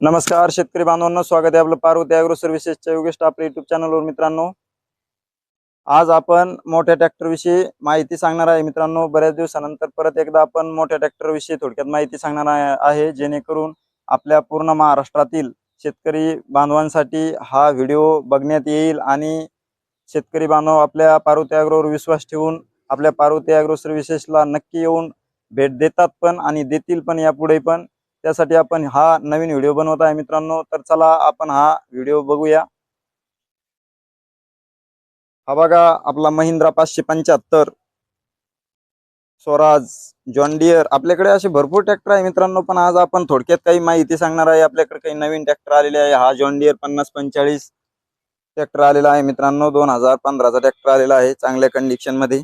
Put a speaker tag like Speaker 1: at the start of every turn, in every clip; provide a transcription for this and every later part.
Speaker 1: नमस्कार शेतकरी बांधवांना स्वागत आहे आपलं पार्वती अॅग्रो सर्व्हिसेसच्या योगेश आपल्या युट्यूब चॅनलवर मित्रांनो आज आपण मोठ्या ट्रॅक्टरविषयी माहिती सांगणार आहे. मित्रांनो बऱ्याच दिवसानंतर परत एकदा आपण मोठ्या ट्रॅक्टरविषयी थोडक्यात माहिती सांगणार आहे- आहे जेणेकरून आपल्या पूर्ण महाराष्ट्रातील शेतकरी बांधवांसाठी हा व्हिडिओ बघण्यात येईल आणि शेतकरी बांधव आपल्या पार्वती अॅग्रोवर विश्वास ठेवून आपल्या पार्वती अॅग्रो सर्व्हिसेसला नक्की येऊन भेट देतात पण आणि देतील पण यापुढे पण. त्यासाठी आपण हा नवीन व्हिडिओ बनवत आहे मित्रांनो. तर चला आपण हा व्हिडिओ बघूया. हा बघा आपला महिंद्रा पाचशे पंच्याहत्तर. स्वराज जॉन डियर आपल्याकडे असे भरपूर ट्रॅक्टर आहे मित्रांनो पण आज आपण थोडक्यात काही माहिती सांगणार आहे. आपल्याकडे काही नवीन ट्रॅक्टर आलेले आहे. हा जॉन पन्नास पंचेचाळीस ट्रॅक्टर आलेला आहे मित्रांनो. दोन हजार पंधराचा ट्रॅक्टर आलेला आहे चांगल्या कंडिशनमध्ये.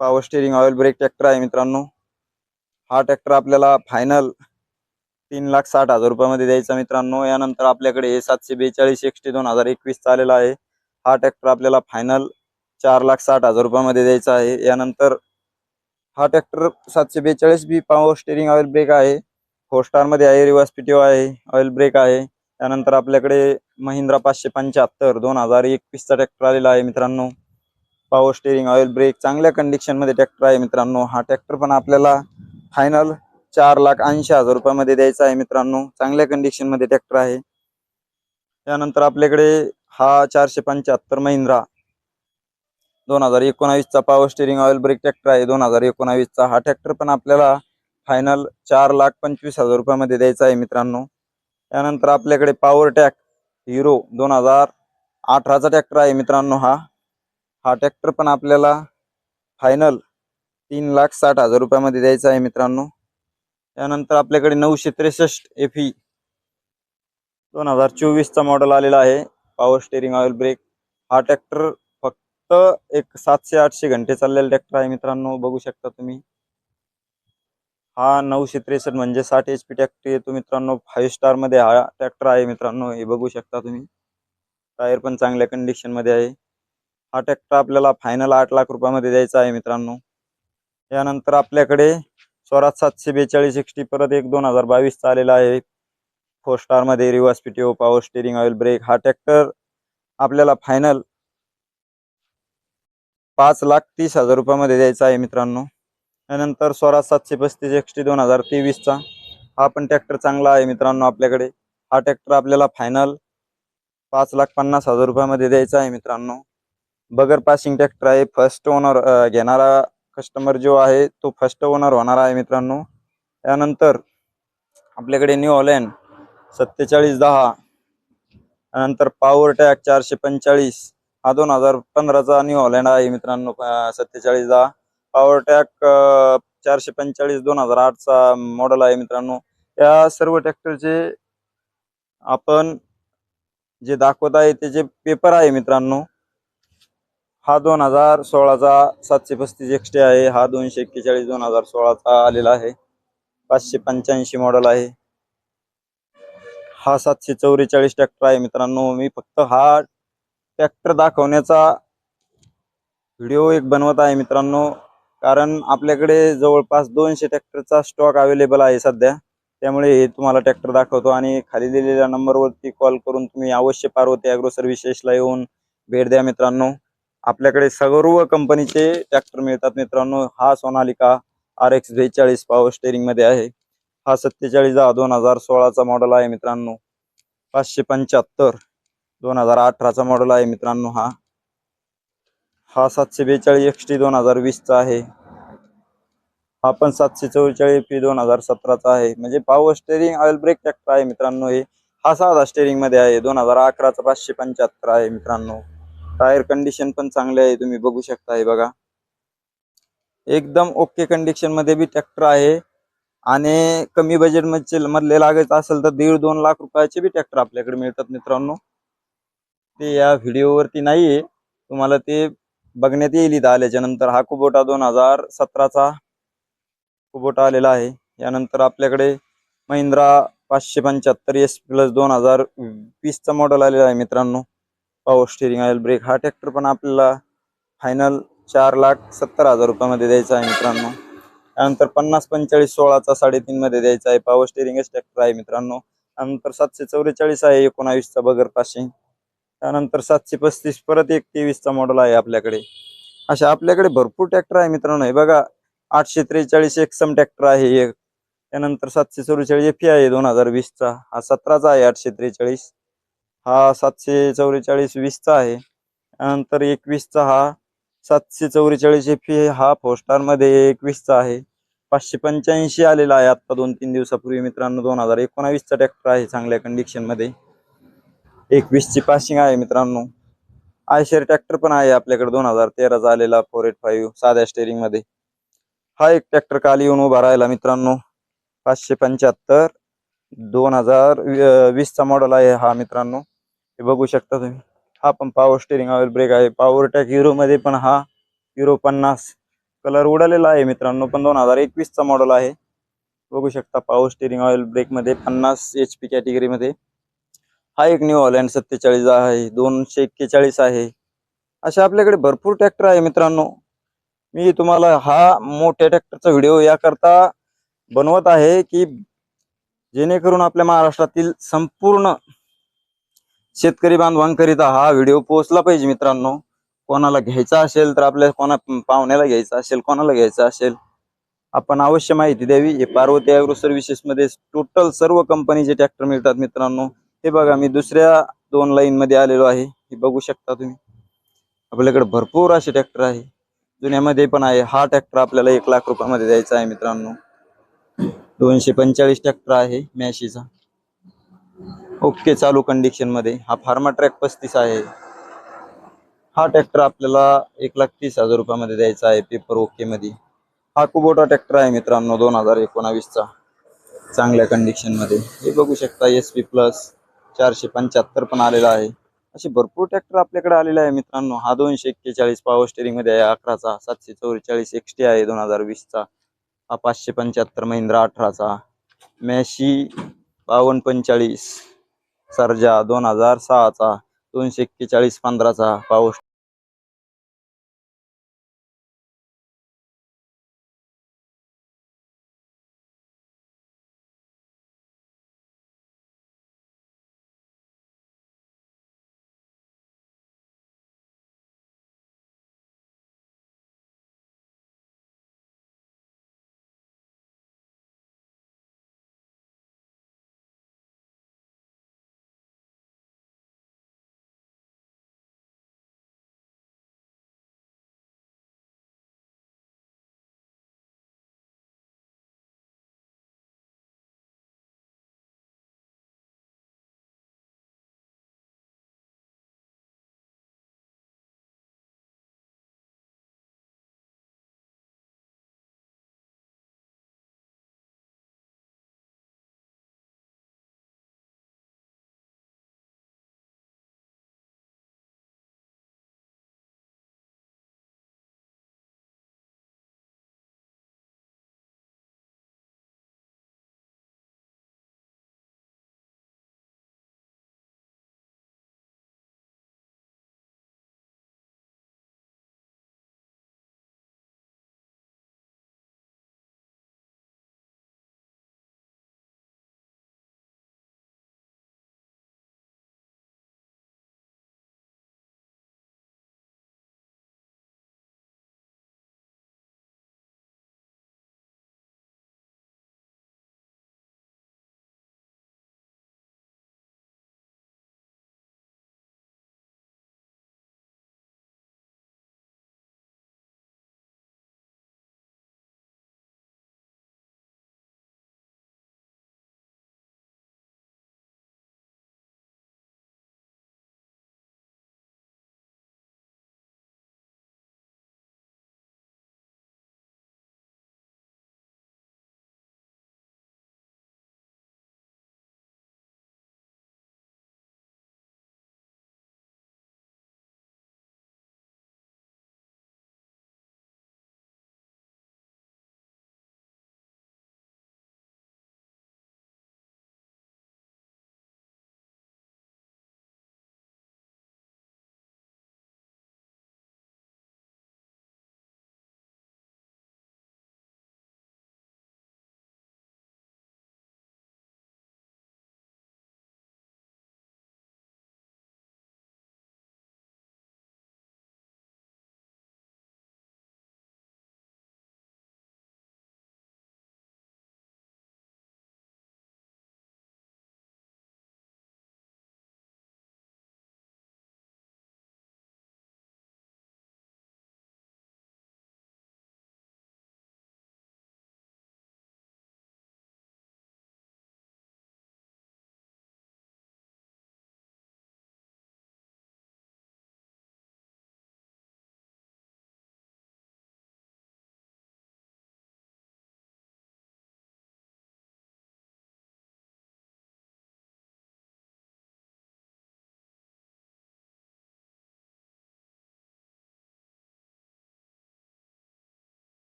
Speaker 1: Power steering oil brake tractor आहे मित्रांनो. हा ट्रॅक्टर आपल्याला फायनल तीन लाख साठ हजार रुपयामध्ये द्यायचा मित्रांनो. यानंतर आपल्याकडे हे सातशे बेचाळीस एक्सटी दोन हजार एकवीस चालेला आहे. हा ट्रॅक्टर आपल्याला फायनल चार लाख साठ हजार रुपयामध्ये द्यायचा आहे. यानंतर हा ट्रॅक्टर सातशे बेचाळीस B power steering oil brake आहे. फोर स्टारमध्ये आहे रिवर्स पीटीओ आहे ऑइल ब्रेक आहे. त्यानंतर आपल्याकडे महिंद्रा पाचशे पंच्याहत्तर दोन हजार एकवीसचा ट्रॅक्टर आलेला आहे मित्रांनो. पॉवर स्टेरिंग ऑइल ब्रेक चांगल्या कंडिशनमध्ये ट्रॅक्टर आहे मित्रांनो. हा ट्रॅक्टर पण आपल्याला फायनल चार लाख ऐंशी हजार रुपयामध्ये द्यायचा आहे मित्रांनो. चांगल्या कंडिशनमध्ये ट्रॅक्टर आहे. त्यानंतर आपल्याकडे हा चारशे पंच्याहत्तर महिंद्रा. दोन हजार एकोणावीसचा power steering oil brake tractor आहे. दोन हजार एकोणावीसचा हा ट्रॅक्टर पण आपल्याला फायनल चार लाख पंचवीस हजार रुपयामध्ये द्यायचा आहे मित्रांनो. त्यानंतर आपल्याकडे पॉवर टॅक हिरो दोन हजार अठराचा ट्रॅक्टर आहे मित्रांनो हा. हा ट्रॅक्टर पण आपल्याला फायनल तीन लाख साठ हजार रुपयामध्ये द्यायचा आहे मित्रांनो. त्यानंतर आपल्याकडे नऊशे त्रेसष्ट एफ ई दोन हजार चोवीसचा मॉडेल आलेला आहे. पॉवर स्टेरिंग ऑइल ब्रेक हा ट्रॅक्टर फक्त एक सातशे आठशे घंटे चाललेला ट्रॅक्टर आहे मित्रांनो. बघू शकता तुम्ही. हा नऊशे त्रेसष्ट म्हणजे साठ एच पी ट्रॅक्टर येतो मित्रांनो. फाईव्ह स्टारमध्ये हा ट्रॅक्टर आहे मित्रांनो. हे बघू शकता तुम्ही. टायर पण चांगल्या कंडिशनमध्ये आहे. हा ट्रॅक्टर आपल्याला फायनल आठ लाख रुपयामध्ये द्यायचा आहे मित्रांनो. यानंतर आपल्याकडे स्वराज सातशे बेचाळीस सिक्स्टी परत एक दोन हजार बावीसचा आलेला आहे. फोर स्टारमध्ये reverse PTO power steering oil brake हा ट्रॅक्टर आपल्याला फायनल पाच लाख तीस हजार रुपयामध्ये द्यायचा आहे मित्रांनो. त्यानंतर स्वराज सातशे पस्तीस एक्सटी दोन हजार तेवीसचा हा पण ट्रॅक्टर चांगला आहे मित्रांनो आपल्याकडे. हा ट्रॅक्टर आपल्याला फायनल पाच लाख पन्नास हजार रुपयामध्ये द्यायचा आहे मित्रांनो. बगर पासिंग ट्रॅक्टर आहे. फर्स्ट ओनर घेणारा कस्टमर जो आहे तो फर्स्ट ओनर होणार आहे मित्रांनो. त्यानंतर आपल्याकडे न्यू हॉलँड सत्तेचाळीस दहा. त्यानंतर पॉवर टॅक चारशे पंचेचाळीस हा दोन हजार पंधराचा न्यू हॉलँड आहे मित्रांनो सत्तेचाळीस दहा. पॉवर टॅक चारशे पंचेचाळीस दोन हजार आठचा मॉडेल आहे मित्रांनो. या सर्व ट्रॅक्टरचे आपण जे दाखवत आहे त्याचे पेपर आहे मित्रांनो हा दोन हजार सोळाचा सातशे पस्तीस एक्सटी आहे. हा दोनशे एक्केचाळीस दोन हजार सोळाचा आलेला आहे. पाचशे पंच्याऐंशी मॉडेल आहे. हा सातशे चौवेचाळीस ट्रॅक्टर आहे मित्रांनो. मी फक्त हा ट्रॅक्टर दाखवण्याचा व्हिडिओ एक बनवत आहे मित्रांनो. कारण आपल्याकडे जवळपास दोनशे ट्रॅक्टरचा स्टॉक अवेलेबल आहे सध्या. त्यामुळे हे तुम्हाला ट्रॅक्टर दाखवतो आणि खाली दिलेल्या नंबरवरती कॉल करून तुम्ही अवश्य पार्वती अॅग्रो सर्व्हिसेसला येऊन भेट द्या मित्रांनो. आपल्याकडे सर्व कंपनीचे ट्रॅक्टर मिळतात मित्रांनो. हा सोनालिका आर एक्स बेचाळीस पॉवर स्टेअरिंगमध्ये आहे. हा सत्तेचाळीस दहा दोन हजार सोळाचा मॉडेल आहे मित्रांनो. पाचशे पंच्याहत्तर दोन हजार अठराचा मॉडेल आहे मित्रांनो हा. हा सातशे बेचाळीस एक्सटी दोन हजार वीसचा आहे. हा पण सातशे चव्वेचाळीस पी दोन हजार सतराचा आहे. म्हणजे power steering oil brake tractor आहे मित्रांनो हे. हा साधा स्टेरिंगमध्ये आहे. दोन हजार अकराचा पाचशे पंच्याहत्तर आहे मित्रांनो. टायर कंडिशन पण चांगले आहे तुम्ही बघू शकता हे बघा. एकदम ओके कंडिशनमध्ये बी ट्रॅक्टर आहे. आणि कमी बजेटमध्ये मधले लागायचं असेल तर दीड दोन लाख रुपयाचे बी ट्रॅक्टर आपल्याकडे मिळतात मित्रांनो. ते या व्हिडिओवरती नाहीये. तुम्हाला ते बघण्यात येईल इथं आल्याच्यानंतर. हा कुबोटा दोन हजार सतराचा कुबोटा आलेला आहे. यानंतर आपल्याकडे महिंद्रा पाचशे पंच्याहत्तर एस प्लस दोन हजार वीसचा मॉडेल आलेला आहे मित्रांनो. पॉवर स्टेरिंग ऑइल ब्रेक हा ट्रॅक्टर पण आपल्याला फायनल चार लाख सत्तर हजार रुपयामध्ये द्यायचा आहे मित्रांनो. त्यानंतर पन्नास पंचेचाळीस सोळाचा साडेतीन मध्ये द्यायचा आहे. पॉवर स्टेरिंगच ट्रॅक्टर आहे मित्रांनो. त्यानंतर सातशे चौवेचाळीस आहे एकोणावीसचा बगर पासिंग त्यानंतर सातशे पस्तीस परत एक तेवीसचा मॉडेल आहे आपल्याकडे. अशा आपल्याकडे भरपूर ट्रॅक्टर आहे मित्रांनो. हे बघा आठशे त्रेचाळीस एक्सम ट्रॅक्टर आहे एक त्यानंतर सातशे चौवेचाळीस एफी आहे दोन हजार वीसचा. हा सतराचा आहे आठशे त्रेचाळीस. हा सातशे चौवेचाळीस वीसचा आहे. त्यानंतर एकवीसचा हा सातशे चौवेचाळीस एफ हा फोर स्टारमध्ये एकवीसचा आहे. पाचशे पंच्याऐंशी आलेला आहे आता दोन तीन दिवसापूर्वी मित्रांनो. दोन हजार एकोणावीसचा ट्रॅक्टर आहे चांगल्या कंडिशनमध्ये. एकवीसची पासिंग आहे मित्रांनो. आयशेर ट्रॅक्टर पण आहे आपल्याकडे. दोन हजार तेराचा आलेला फोर एट फाईव्ह साध्या स्टेरिंगमध्ये हा एक ट्रॅक्टर काल येऊन उभा राहिला मित्रांनो. पाचशे पंच्याहत्तर दोन हजार वीसचा मॉडेल आहे हा मित्रांनो. हे बघू शकता तुम्ही. हा पण पॉवर स्टेरिंग ऑइल ब्रेक आहे. पॉवर टॅक हिरो मध्ये पण हा हिरो पन्नास कलर उडालेला आहे मित्रांनो. पण दोन हजार एकवीसचा मॉडेल आहे. बघू शकता पॉवर स्टेरिंग ऑइल ब्रेकमध्ये पन्नास एच पी कॅटेगरी मध्ये. हा एक न्यू हॉलँड सत्तेचाळीस आहे. दोनशे एक्केचाळीस आहे. असे आपल्याकडे भरपूर ट्रॅक्टर आहे मित्रांनो. मी तुम्हाला हा मोठ्या ट्रॅक्टरचा व्हिडिओ याकरता बनवत आहे की जेणेकरून आपल्या महाराष्ट्रातील संपूर्ण शेतकरी बांधवांकरिता हा व्हिडिओ पोहोचला पाहिजे मित्रांनो. कोणाला घ्यायचा असेल तर आपल्या कोणा पाहुण्याला घ्यायचा असेल कोणाला घ्यायचा असेल आपण अवश्य माहिती द्यावी. हे पार्वती अॅग्रो सर्व्हिसेस मध्ये टोटल सर्व कंपनीचे ट्रॅक्टर मिळतात मित्रांनो. हे बघा मी दुसऱ्या दोन लाईन मध्ये आलेलो आहे. हे बघू शकता तुम्ही. आपल्याकडे भरपूर असे ट्रॅक्टर आहे. जुन्यामध्ये पण आहे. हा ट्रॅक्टर आपल्याला एक लाख रुपयामध्ये द्यायचा आहे मित्रांनो. दोनशे पंचेचाळीस ट्रॅक्टर आहे मॅशीचा. ओके चालू कंडिशनमध्ये. हा फार्मा ट्रॅक पस्तीस आहे. हा ट्रॅक्टर आपल्याला एक लाख तीस हजार रुपयामध्ये द्यायचा आहे पेपर ओके मध्ये. हा कुबोटा ट्रॅक्टर आहे मित्रांनो दोन हजार एकोणावीसचा चांगल्या कंडिशनमध्ये. हे बघू शकता एस पी प्लस चारशे पंच्याहत्तर पण आलेला आहे. असे भरपूर ट्रॅक्टर आपल्याकडे आलेले आहे मित्रांनो. हा दोनशे एक्केचाळीस पॉवर स्टेरिंगमध्ये आहे अकराचा. सातशे चौवेचाळीस एक्सटी आहे दोन हजार वीसचा हा पाचशे पंच्याहत्तर महिंद्रा अठराचा. मॅशी बावन्न पंचेचाळीस सर्जा दोन हजार सहाचा दोनशे एक्केचाळीस पंधराचा पाऊस.